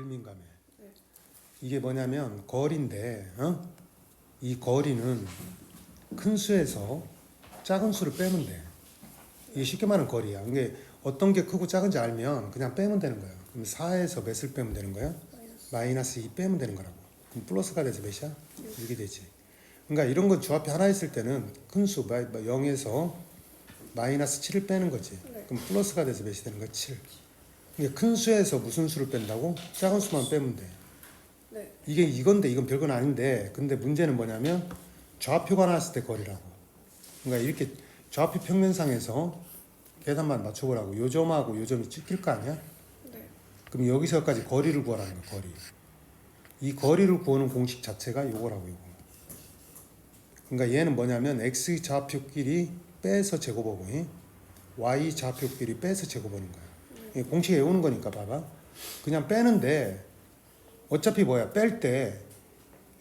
불민감해. 네. 이게 뭐냐면 거리인데, 어? 이 거리는 큰 수에서 작은 수를 빼면 돼. 이게 쉽게 말하는 거리야. 이게 어떤 게 크고 작은지 알면 그냥 빼면 되는 거야. 그럼 4에서 몇을 빼면 되는 거야? 마이너스 마이너스 2 빼면 되는 거라고. 그럼 플러스가 돼서 몇이야? 이게 되지. 그러니까 이런 건 주앞에 하나 있을 때는 큰 수, 0에서 마이너스 7을 빼는 거지. 네. 그럼 플러스가 돼서 몇이 되는 거야? 7. 이게 큰 수에서 무슨 수를 뺀다고? 작은 수만 빼면 돼. 네. 이게 이건데 이건 별건 아닌데 근데 문제는 뭐냐면 좌표가 나왔을 때 거리라고. 그러니까 이렇게 좌표 평면상에서 계산만 맞춰보라고. 요 점하고 요 점이 찍힐 거 아니야? 네. 그럼 여기서까지 거리를 구하라는 거야, 거리. 이 거리를 구하는 공식 자체가 요거라고, 요거. 그러니까 얘는 뭐냐면 x 좌표끼리 빼서 제곱하고 이? y 좌표끼리 빼서 제곱하는 거야. 이 공식 외우는 거니까 봐봐. 그냥 빼는데 어차피 뭐야? 뺄 때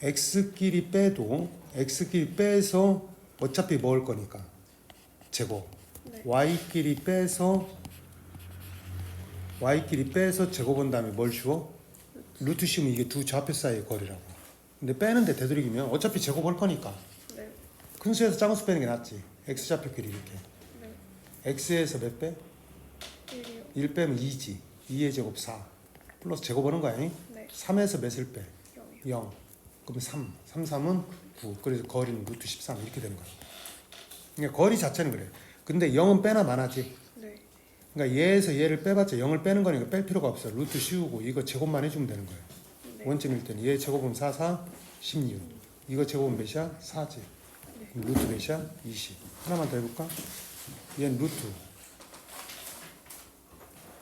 x끼리 빼도 x끼리 빼서 어차피 먹을 거니까 제곱. 네. y끼리 빼서 y끼리 빼서 제곱한 다음에 뭘 씌워? 루트 씌우면 이게 두 좌표 사이의 거리라고. 근데 빼는데 되도록이면 어차피 제곱할 거니까 네. 큰 수에서 작은 수 빼는 게 낫지. x 좌표끼리 이렇게. 네. x에서 몇 빼? 1이요. 1 빼면 2지. 2의 제곱 4. 플러스 제곱하는 거야. 잉? 네. 3에서 몇을 빼? 0이요. 0. 그럼 3. 3, 3은 9. 그래서 거리는 루트 13 이렇게 되는 거야. 그러니까 거리 자체는 그래. 근데 0은 빼나 마나지. 네. 그러니까 얘에서 얘를 빼봤자 0을 빼는 거니까 뺄 필요가 없어. 루트 씌우고 이거 제곱만 해주면 되는 거야. 네. 원점일 때는 얘 제곱은 4, 4, 16. 이거 제곱은 몇이야? 4지. 루트 몇이야? 20. 하나만 더 해볼까? 얘는 루트.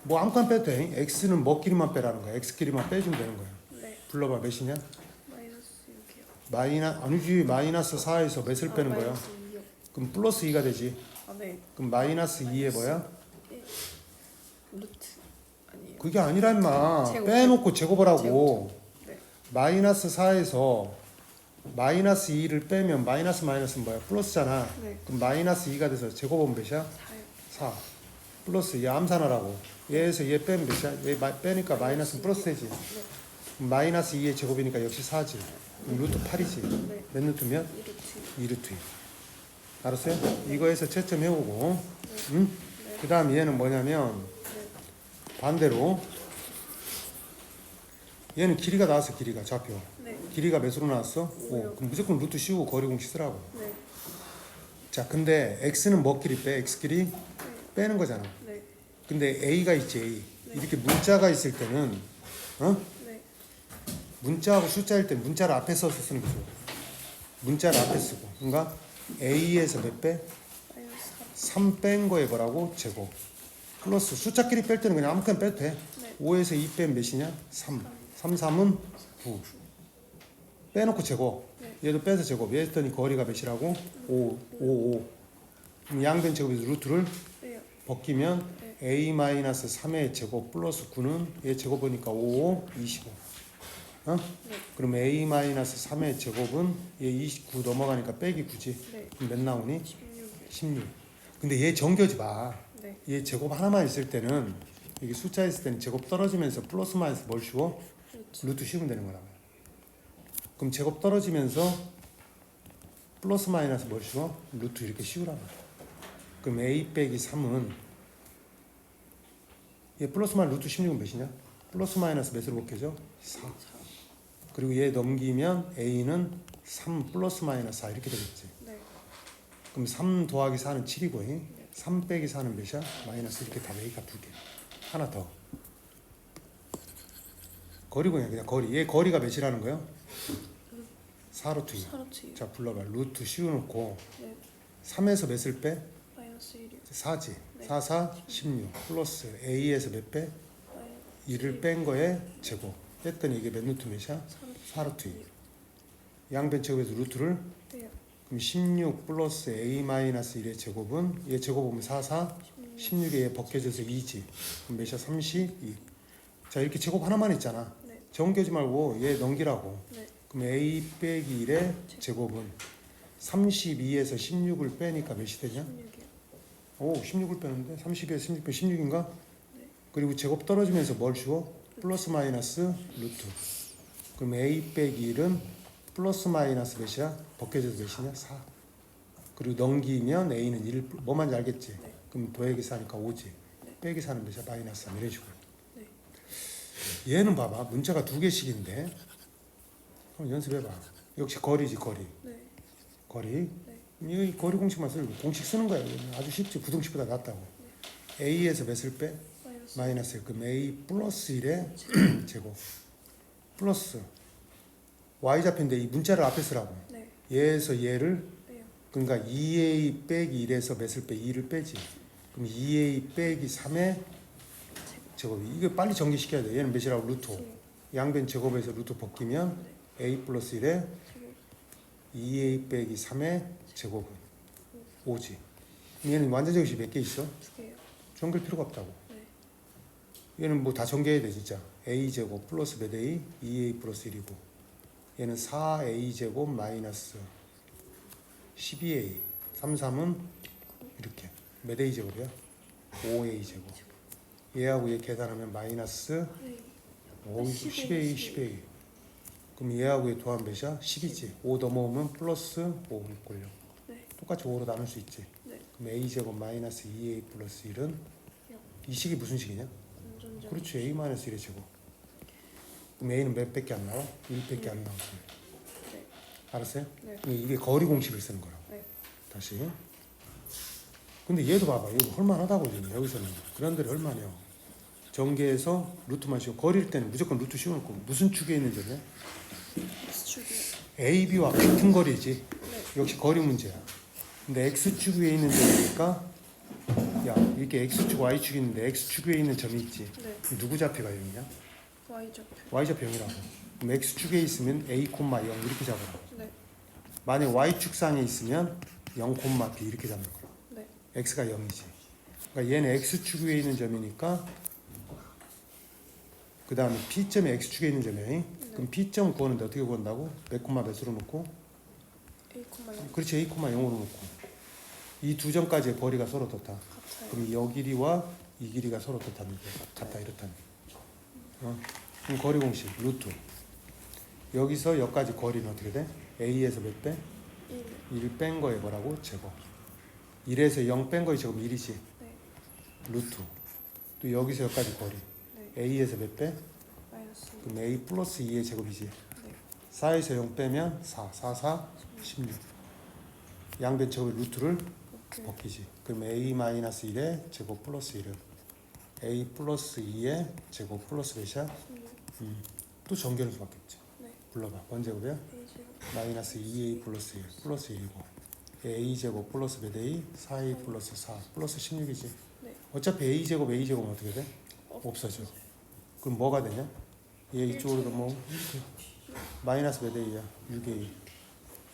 뭐 아무거나 빼도 돼. x는 뭐끼리만 빼라는 거야. x끼리만 빼주면 되는 거야. 네. 불러봐 몇이냐? 마이너스 6이요. 마이나 아니지 마이너스 4에서 몇을 빼는 거야? 마이너스 2요. 그럼 플러스 2가 되지. 아, 네. 그럼 마이너스 2에 뭐야? 루트 아니에요. 그게 아니라 임마 제곱. 빼놓고 제곱을 하고 네. 마이너스 4에서 마이너스 2를 빼면 마이너스 마이너스는 뭐야? 플러스잖아. 네. 그럼 마이너스 2가 돼서 제곱은 몇이야? 4요. 4 플러스 얘 암산하라고 얘에서 얘 빼면 몇이야? 얘 마- 빼니까 마이너스는 플러스 되지 마이너스 2의 제곱이니까 역시 4지 그럼 루트 8이지 네. 몇 루트면? 2루트. 2루트 알았어요? 이거에서 채점 해오고 응? 네. 그 다음 얘는 뭐냐면 네. 반대로 얘는 길이가 나왔어 길이가 좌표 네. 길이가 몇으로 나왔어? 오요. 5 그럼 무조건 루트 씌우고 거리 공식 쓰라고 네. 자 근데 x는 뭐 길이 빼? x 길이 네. 빼는 거잖아 네. 근데 a가 있지 a 네. 이렇게 문자가 있을 때는 어? 네. 문자하고 숫자일 때 문자를 앞에 써서 쓰는 게 좋아 문자를 앞에 쓰고 그러니까 a에서 몇 배? 마이너스 3뺀 거에 뭐라고? 제곱 플러스 숫자끼리 뺄 때는 그냥 아무거나 빼도 돼 3. 네. 5에서 2 빼면 몇이냐? 3 3, 3은 9 빼놓고 제곱 네. 얘도 빼서 제곱 얘 했더니 거리가 몇이라고? 5 5 5 그럼 양변 제곱에서 루트를. 벗기면 네. a-3의 제곱 플러스 9는 얘 제곱 보니까 5, 5, 25 어? 네. 그럼 a-3의 제곱은 얘 29 넘어가니까 빼기 9지 네. 그럼 몇 나오니? 16이요. 16 근데 얘 정교지 마. 네. 얘 제곱 하나만 있을 때는 이게 숫자 있을 때는 제곱 떨어지면서 플러스 마이너스 뭘 쉬워? 루트. 루트 씌우면 되는 거라고. 그럼 제곱 떨어지면서 플러스 마이너스 뭘 씌워? 루트 이렇게 씌우라고. 그럼 a 빼기 3은 얘 플러스 마이너스 루트 16은 몇이냐? 플러스 마이너스 몇으로 곱해져? 4. 4. 그리고 얘 넘기면 a는 3 플러스 마이너스 4 이렇게 되겠지. 네. 그럼 3 더하기 4는 7이고 3 빼기 4는 몇이야? 마이너스 이렇게 답 A가 두 개. 하나 더. 거리군요. 그냥 거리. 얘 거리가 몇이라는 거예요? 4루트 2. 4루트 2. 자 불러봐. 루트 씌워놓고 네. 3에서 몇을 빼? 마이너스 1이요. 4지. 네. 4, 4, 16. 플러스 A에서 몇 빼? 마이너스 2를 뺀 거에 제곱. 했더니 이게 몇 루트 몇이야? 3. 4루트 2. 양변 제곱에서 루트를 네요. 그럼 16 플러스 A 마이너스 1의 제곱은 얘 제곱하면 4, 4, 16. 16에 얘 벗겨져서 2지. 그럼 몇이야? 32. 자 이렇게 제곱 하나만 있잖아. 네. 정교지 말고 얘 넘기라고. 네. 그럼 A 빼기 1의 제곱은 32에서 16을 빼니까 몇이 되냐? 16이요. 오 16을 빼는데 32에서 16 빼면 16인가? 네. 그리고 제곱 떨어지면서 뭘 주어? 플러스 마이너스 루트. 그럼 a 빼기 1은 플러스 마이너스 몇이야? 벗겨져서 몇이냐? 4. 그리고 넘기면 a는 1, 뭐만지 알겠지? 네. 그럼 더하기 4니까 5지. 네. 빼기 4는 몇이야? 마이너스 3 이래주고. 네. 얘는 봐봐. 문자가 두 개씩인데. 한번 연습해봐. 역시 거리지 거리. 네. 거리. 네. 이 거리 공식만 쓰고 공식 쓰는 거야. 이거는 아주 쉽지. 부등식보다 낫다고. a에서 몇을 빼? 마이너스. 그럼 a 플러스 1의 제곱 플러스 y 잡힌데 이 문자를 앞에 쓰라고 네. 얘에서 얘를 빼요. 그러니까 2a 빼기 1에서 몇을 빼? 2를 빼지 그럼 2a 빼기 3의 제곱 이거 빨리 전개시켜야 돼 얘는 몇이라고 루트 5 제곱. 양변 제곱에서 루트 벗기면 a 플러스 1의 제곱. 2a 빼기 3의 제곱은 5지. 얘는 완전정식 몇개 있어? 두 개요. 전개할 필요가 없다고. 네. 얘는 뭐다 전개해야 돼 진짜. A 제곱 플러스 몇 a? 2a 플러스 1이고. 얘는 4a 제곱 마이너스 12a 33은 이렇게. 몇 a 제곱이야? 5a 제곱. 얘하고 얘 계산하면 마이너스 네. 5, 10A, 10a 10a 그럼 얘하고 얘 도한 몇이야? 10이지. 5 넘어오면 플러스 5 걸려 네. 똑같이 5로 나눌 수 있지? 네. 그럼 a 제곱 마이너스 2a 플러스 1은? 이 식이 무슨 식이냐. 그렇지. A 마이너스 1의 제곱. 그럼 a는 몇 밖에 안 나와? 1밖에 안 나오지. 네. 알았어요? 네. 그럼 이게 거리 공식을 쓰는 거라고. 네. 다시. 근데 얘도 봐봐. 얘도 헐만하다고 지금 여기서는. 그런데 얼마냐 전개해서 루트만 씌워 거리일 때는 무조건 루트 씌워놓고 무슨 축에 있는 점이야? X축이요. a, b와 같은 거리지 네. 역시 거리 문제야 근데 x축 위에 있는 점이니까 야 이렇게 x축, y축 있는데 x축 위에 있는 점이 있지 네. 누구 좌표가 0이냐? Y 좌표. y좌표 0이라고 그럼 x축에 있으면 a, 0 이렇게 잡아라 네. 만약 y축상에 있으면 0, b 이렇게 잡는 거야 네. x가 0이지 그러니까 얘는 x축 위에 있는 점이니까 그 다음에 p점이 x축에 있는 점이야 그럼 p점 구하는데 어떻게 구한다고? 몇 콤마 몇으로 놓고? A 콤마 0 그렇지 a 콤마 0으로 놓고 이 두 점까지의 거리가 서로 렇다 같아요. 그럼 여 길이와 이 길이가 서로 렇다는 게 같다 이렇다는 거. 어? 그럼 거리 공식 루트 여기서 여기까지 거리는 어떻게 돼? a에서 몇 배? 1. 1뺀 거에 뭐라고? 제곱 1에서 0 뺀 거에 제곱 1이지 네. 루트 또 여기서 여기까지 거리 네. A에서 몇 배? 마이너스. 그럼 a 플러스 2의 제곱이지 네. 4에서 0 빼면 4 4 4 16 양변 제곱의 루트를 오케이. 벗기지 그럼 a 마이너스 1의 제곱 플러스 1은 a 플러스 2의 제곱 플러스 몇이야? 16. 음. 또 전개할 수밖에 없지 네. 불러봐? A 제곱. 마이너스 2a 플러스 1 플러스 1이고 a 제곱 플러스 몇 a? 4a 플러스 4 플러스 16이지 네. 어차피 a 제곱 a 제곱은 어떻게 돼? 없- 없어져 그럼 뭐가 되냐? 얘 이쪽으로 넘어 이렇게 마이너스 몇 a야? 6a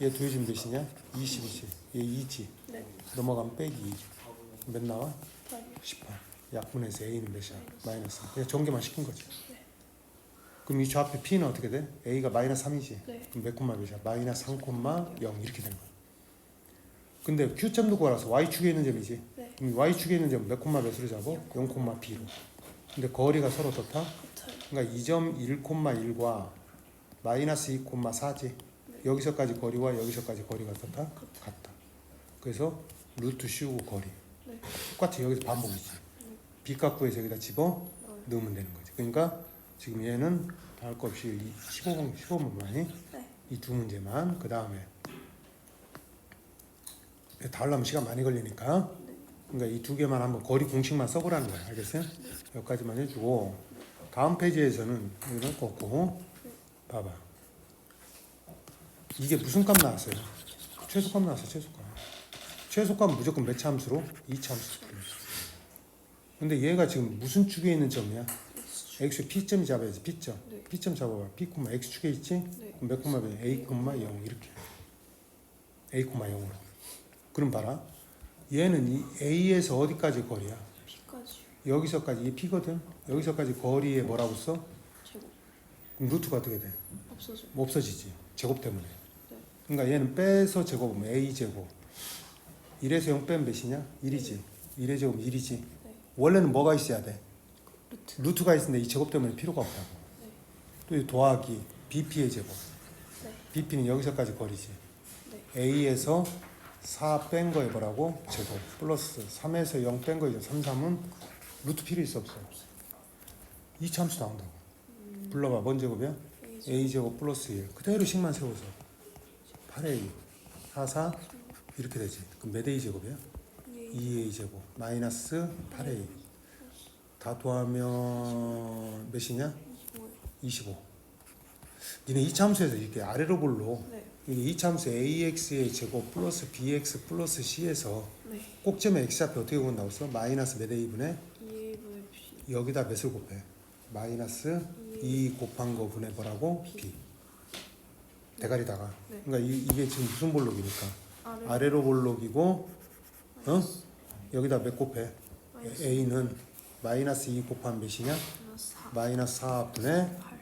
얘 더해주면 몇이냐? 20이지 얘 2지 네. 넘어가면 빼기 2. 몇 나와? 8. 18 약분해서 a는 몇이야? 마이너스 그냥 전개만 시킨 거지 네. 그럼 이 좌표 p는 어떻게 돼? a가 마이너스 3이지 네. 그럼 몇 콤마 몇이야? 마이너스 3 콤마 0 이렇게 되는 거야 근데 q점도 구하라서 y축에 있는 점이지 네. 그럼 y축에 있는 점 몇 콤마 몇으로 잡어? 0 콤마 b로 근데 거리가 서로 좋다? 그러니까 2점 1 콤마 1과 마이너스 2 콤마 4지. 여기서까지 거리와 여기서까지 거리가 좋다? 같다. 그래서 루트 씌우고 거리. 네. 똑같이 여기서 반복이지 b 값구에서 여기다 집어 어, 넣으면 되는 거지. 그러니까 지금 얘는 다할 거 없이 이 15번 15번만이 네. 이두 문제만 그 다음에. 다 하려면 시간 많이 걸리니까. 네. 그러니까 이 두 개만 한번 거리 공식만 써보라는 거야 알겠어요? 여기까지만 해주고 다음 페이지에서는 이런 거 없고 봐봐 이게 무슨 값 나왔어요? 최소값 나왔어 최소값 최소값은 무조건 몇 참수로? 2참수 근데 얘가 지금 무슨 축에 있는 점이야? X p점 잡아야지 p점 네. p점 잡아봐 p 콤마 x 축에 있지? 네. 그럼 몇 콤마 몇? a 콤마 0 이렇게 a 콤마 0으로 그럼 봐라 얘는 이 a에서 어디까지 거리야? B까지. 여기서까지 이 p거든 여기서까지 거리에 뭐라고 써? 제곱. 그럼 루트가 어떻게 돼? 없어져. 뭐 없어지지 제곱 때문에 네. 그러니까 얘는 빼서 제곱하면 a 제곱 1에서 0 빼면 몇이냐? 1이지 1의 제곱 1이지 네. 원래는 뭐가 있어야 돼? 루트. 루트가 있는데 이 제곱 때문에 필요가 없다고. 네. 또이 더하기 BP의 제곱. 네. BP는 여기서까지 거리지. 네. A에서 4 뺀 거에 뭐라고? 제곱. 플러스 3에서 0 뺀 거이죠. 3, 3은 루트 필요 있어 없어? 이 참수 나온다고. 불러봐. 뭔 제곱이야? A A 제곱 플러스 1. 그대로 식만 세워서 8A 4, 4 이렇게 되지. 그럼 몇 A 제곱이야? A 2A 제곱 마이너스 8A 다 더하면 몇이냐? 25. 25. 니네 이 참수에서 이렇게 아래로 볼로 네. 이게 이 참수 AX의 제곱 플러스 BX 플러스 C에서 네. 꼭지면 X좌표 어떻게 구한다고 써? 마이너스 몇 A분의 2A분의 B. 여기다 몇을 곱해? 마이너스 2 곱한 거 분의 뭐라고? B 대가리다가 네. 그러니까 이, 이게 지금 무슨 볼록이니까 아래. 아래 로 볼록이고 어? 여기다 몇 곱해? 마이너스 A는 마이너스 2 곱한 몇이냐? 마이너스 4. 마이너스 4분의 8.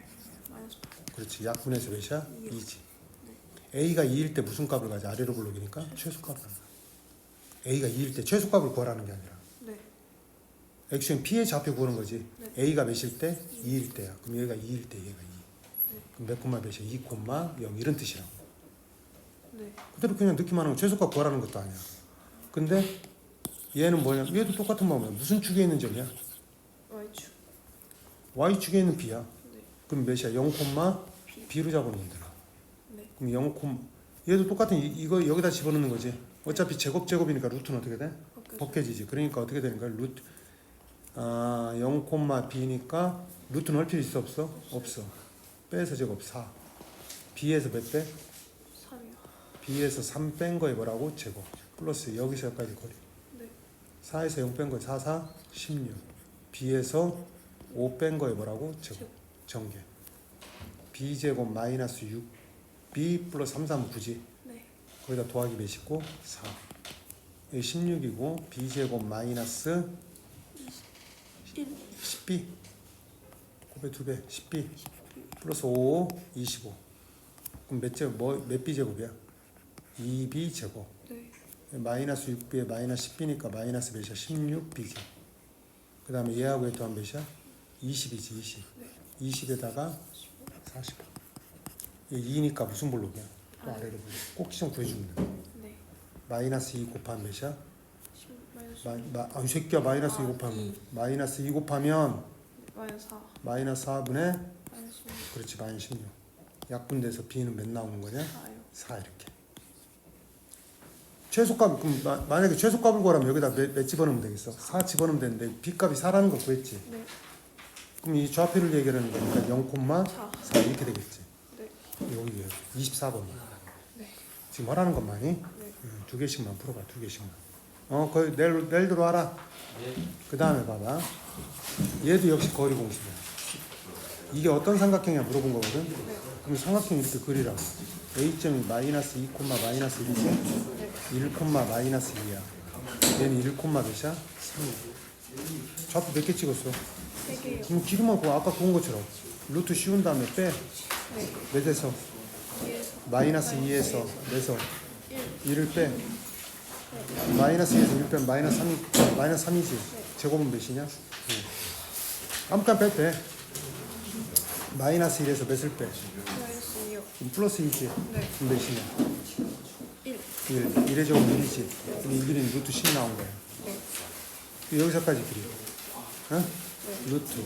마이너스 8. 그렇지 약분해서 몇이야? 이요. 2지 A가 2일 때 무슨 값을 가져? 아래로 볼록이니까 최소값을 A가 2일 때 최소값을 구하라는 게 아니라 네. 액션 P의 좌표 구하는 거지 네. A가 몇일 때? 2일 때야 그럼 얘가 2일 때 얘가 2 그럼 몇 콤마 몇이야? 2 콤마 0 이런 뜻이라고 네. 그대로 그냥 넣기만 하면 최소값 구하라는 것도 아니야 근데 얘는 뭐냐 얘도 똑같은 마음이야 무슨 축에 있는 점이야? Y축. Y축에 있는 B야 네. 그럼 몇이야? 0 콤마 B. B로 네. 그럼 0콤 얘도 똑같은 이- 이거 여기다 집어넣는 거지 어차피 제곱 제곱이니까 루트는 어떻게 돼? 벗겨지지 그러니까 어떻게 되는 거야? 루트 아, 0 콤마 B니까 루트는 할 필요 있어 없어? 없어 빼서 제곱 4 B에서 몇 배? 3이요. B에서 3 뺀 거에 뭐라고? 제곱 플러스 여기서 여기까지 거리 네. 4에서 0 뺀거 4, 4, 16. B에서 5 뺀 거에 뭐라고? 제곱. 전개. B제곱 마이너스 6. B 플러스 3, 3, 9지. 네. 거기다 더하기 몇이고? 4. 여기 16이고 B제곱 마이너스 1. 10B. 곱의 2배 10B. 플러스 5, 25. 그럼 몇 제곱, 뭐, 몇 B제곱이야? 2B 제곱. 네. 마이너스 6b에 마이너스 10b니까 마이너스 몇이야? 16b지. 그 다음에 얘하고 얘 더하면 몇이야? 20이지 20. 네. 20에다가 40. 이게 2니까 무슨 볼록이야? 또 아래. 아래로 볼록. 꼭지 좀 구해주면 돼. 네. 마이너스 2 곱하면 몇이야? 10 마이너스 마, 마, 아, 이 새끼야 마이너스 2 아, 곱하면 이. 마이너스 2 곱하면 마이너스 4. 마이너스 4분의 마이너스 16. 그렇지 마이너스 16. 약분돼서 b는 몇 나오는 거냐? 4요. 4 이렇게. 최소값 그럼 마, 만약에 최소값을 구하려면 여기다 몇, 몇 집어넣으면 되겠어? 4 집어넣으면 되는데 b값이 4라는 거 구했지. 네. 그럼 이 좌표를 얘기하는 거니까 0, 4. 4 이렇게 되겠지. 네. 여기 24번. 네. 지금 하라는 것만이 네. 음, 두 개씩만 풀어봐. 두 개씩만. 어, 거의 내일 내일 들어와라. 그 다음에 봐봐. 얘도 역시 거리 공식이야. 이게 어떤 삼각형이야 물어본 거거든. 그럼 삼각형 이렇게 그리라고. A점이 마이너스 2 콤마 마이너스 1이지. 네. 1 콤마 마이너스 2야. 얘는 1 콤마 몇이야? 3. 좌표 몇 개 찍었어? 3개요. 그럼 길이만 그 아까 그은 것처럼 루트 씌운 다음에 빼. 네. 몇에서? 2에서 마이너스 2에서 몇에서? 1. 1을 빼. 마이너스 2에서 1 빼면 마이너스 3이, 마이너스 3이지. 제곱은 몇이냐? 응. 아무튼 빼도 돼. 마이너스 1에서 몇을 빼? 마이너스 2요. 그럼 플러스 2지. 네. 그럼 몇이냐? 1. 1. 1의 제곱 1이지. 그럼 1은 루트 10 나온 거야. 네. 여기서까지 길이. 응? 네. 루트.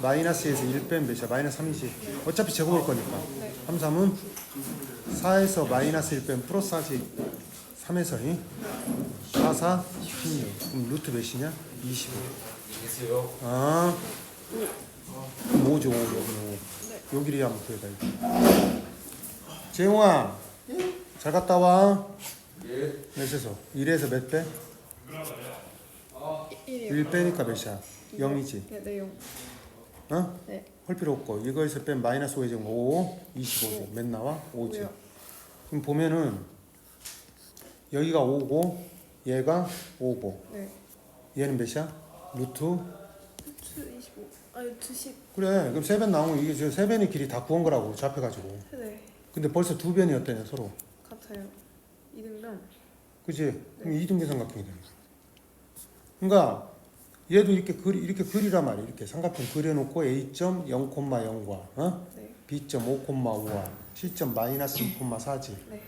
마이너스에서 1 빼면 몇이야? 마이너스 3이지. 어차피 제곱할 거니까. 네. 3, 3은 4에서 마이너스 1 빼면 플러스 4지. 3에서 이 4, 4, 16. 그럼 루트 몇이냐? 25. 아. 그럼 5죠, 5. 여기는 5. 요 길이 한번 구해봐. 이거. 재용아. 잘 갔다 와. 몇에서? 1에서 몇 빼? 1이요. 1 빼니까 몇이야? 0이지. 네, 네, 0. 어? 네. 할 필요 없고 이거에서 뺀 마이너스 5의 제곱 5, 25죠. 몇 나와? 5지. 왜요? 그럼 보면은 여기가 5고 얘가 5고 네. 얘는 몇이야? 루트 루트 25. 아, 루트 10. 그래 그럼 세 변 나오면 이게 지금 세 변의 길이 다 구한 거라고 잡혀가지고 네. 근데 벌써 두 변이었다냐 서로 같아요. 이등변. 그지? 그럼 이등변 삼각형이 되는 거야 그러니까 얘도 이렇게 그리 이렇게 그리란 말이야. 이렇게 삼각형 그려놓고 A 점 0,0과 어? 네. B 점 5,5와 C 점 마이너스 2,4지. 네.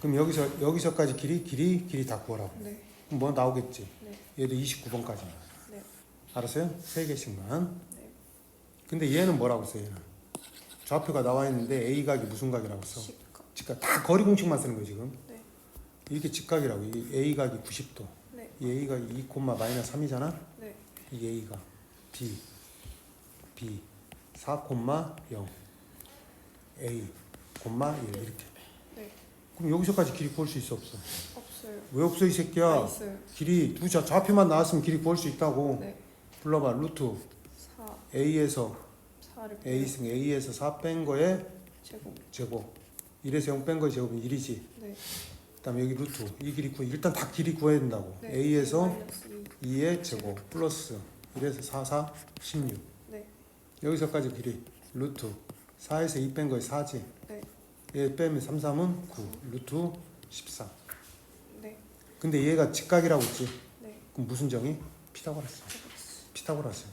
그럼 여기서 여기서까지 길이 길이 길이 다 구하라고. 네. 그럼 뭐 나오겠지? 네. 얘도 29번까지. 네. 알았어요? 세 개씩만. 네. 근데 얘는 뭐라고 써? 얘는 좌표가 나와 있는데 A 각이 무슨 각이라고 써? 시각. 직각. 다 거리 공식만 쓰는 거야 지금. 네. 이게 직각이라고. 이 A 각이 90도. 각이 2, 마이너스 3이잖아. 네. 이 A가 B B 4, 0 A, 1 이렇게. 네. 그럼 여기서까지 길이 구할 수 있어 없어? 없어요. 왜 없어 이아 새끼야? 있어요. 길이 두 자, 좌표만 나왔으면 길이 구할 수 있다고. 네. 불러봐 루트 4 A에서 4를 A 승 A에서 4 뺀 거에 제곱. 제곱 1에서 0 뺀 거의 제곱은 1이지. 네. 그다음에 여기 루트 이 길이 구 일단 다 길이 구해야 된다고. 네. A에서 마이너스 2. 2의 제곱 플러스 1에서 4, 4, 16. 네. 여기서까지 길이 루트 4에서 2 뺀 거에 4지. 네. 얘 빼면 3, 3은 9. 루트 14. 네. 근데 얘가 직각이라고 했지. 네. 그럼 무슨 정의? 피타고라스. 피타고라스.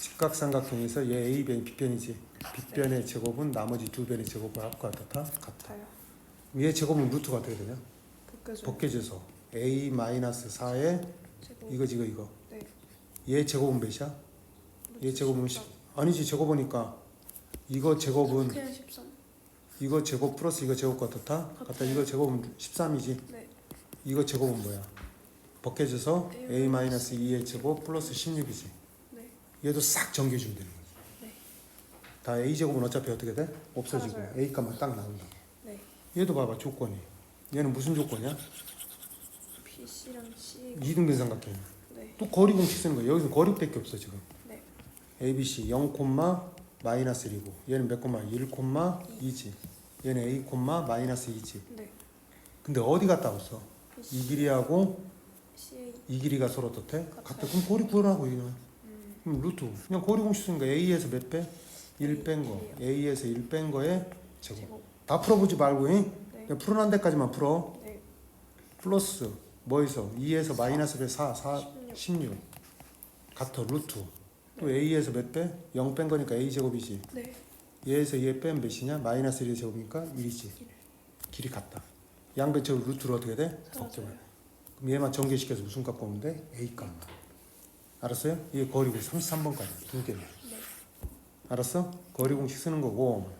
직각삼각형에서 얘 A 변이 B 변이지. B 변의 제곱은 나머지 두 변의 제곱과 합과 같다. 같다. 같아요. 얘 제곱은 루트가 어떻게 되냐? 벗겨져. 벗겨져서 A 마이너스 4에 제곱. 이거지 이거 이거. 네. 얘 제곱은 몇이야? 얘 제곱은 10. 아니지 제곱하니까 이거 제곱은 그냥 13. 이거 제곱 플러스 이거 제곱과 같다? 같다. 이거 제곱은 13이지. 네. 이거 제곱은 뭐야? 벗겨져서 A A 마이너스 2의 제곱 플러스 16이지. 네. 얘도 싹 정리해 주면 되는 거지. 네. 다 A 제곱은 어차피 어떻게 돼? 없어지고 사라져요. A 값만 딱 나온다. 네. 얘도 봐봐 조건이. 얘는 무슨 조건이야? PC랑 C. 이등변 삼각형. 네. 또 거리 공식 쓰는 거야. 여기서 거리밖에 없어 지금. 네. A, B, C 0, 마이너스 1이고 얘는 몇 콤마? 1, 2지. 얘는 A, 마이너스 2지. 네. 근데 어디 갔다 왔어? 이 길이하고 CA. 이 길이가 서로 어떻대? 같아. 그럼 거리 구하라고 그냥. 음. 그럼 루트. 그냥 거리 공식 쓰는 거야. A에서 몇 배? 1 뺀 거. A에서 1 뺀 거에 제곱. 제곱. 다 풀어보지 말고 잉? 네. 그냥 풀어난 데까지만 풀어. 네. 플러스 뭐에서 2에서 마이너스 배 4, 4, 16. 16 같아 루트 또 A에서 몇 배? 0 뺀 거니까 A 제곱이지 네. 얘에서 얘 빼면 몇이냐? 마이너스 1의 제곱이니까 1이지 일. 길이 같다 양배체로 루트로 어떻게 돼? 적절해 그럼 얘만 전개시켜서 무슨 값 돼? A 값만 알았어요? 이게 거리고 33번까지 두 개만 네. 알았어? 거리 공식 쓰는 거고